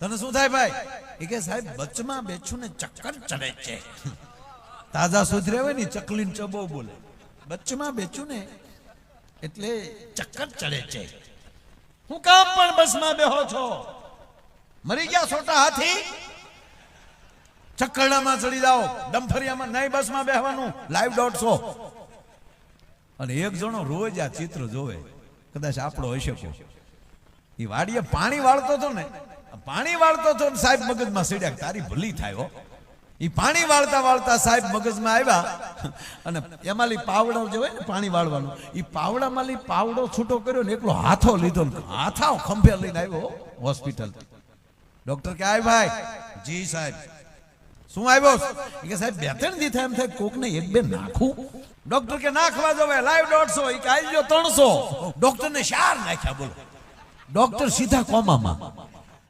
તને શું થાય ભાઈ? એ કે સાહેબ બચમાં બેઠું ને ચક્કર ચડે છે. તાજા સુધરે હોય ને, ચકલીન ચબો બોલે. બચમાં બેઠું ને, એટલે ચક્કર ચડે છે. હું કામ પણ બસમાં બેહો છો? મરી ગયા છોટા હાથી? ચક્કરડામાં ચડી જાઓ. ડમફરિયામાં નહીં બસમાં બેહવાનું. લાઈવ દોઢસો અને એક જણો રોજ આ ચિત્ર જોવે. કદાચ આપણો હોઈ શકો એ વાડીએ પાણી વાળતો હતો ને પાણી વાળતો ને સાહેબ મગજમાં સીડ્યા તારી ભલી થાય એ પાણી વાળતા વાળતા સાહેબ મગજમાં આવ્યા અને એમાંલી પાવડો જે હોય ને પાણી વાળવાનું એ પાવડામાંલી પાવડો છૂટો કર્યો ને એકલો હાથો લીધો હાથા ખંભે લઈને આવ્યો હોસ્પિટલ ડોક્ટર કે, આય ભાઈ. જી સાહેબ. શું આવ્યો? કે, સાહેબ, બે ત્રણ દી થાય એમ થાય, કોકને એક બે નાખું. ડોક્ટર કે, નાખવા જવે લાઈવ દોઢસો. એ કે, આઈ ત્રણસો. ડોક્ટર ને ચાર નાખ્યા, બોલો. ડોક્ટર સીધા કોમામાં.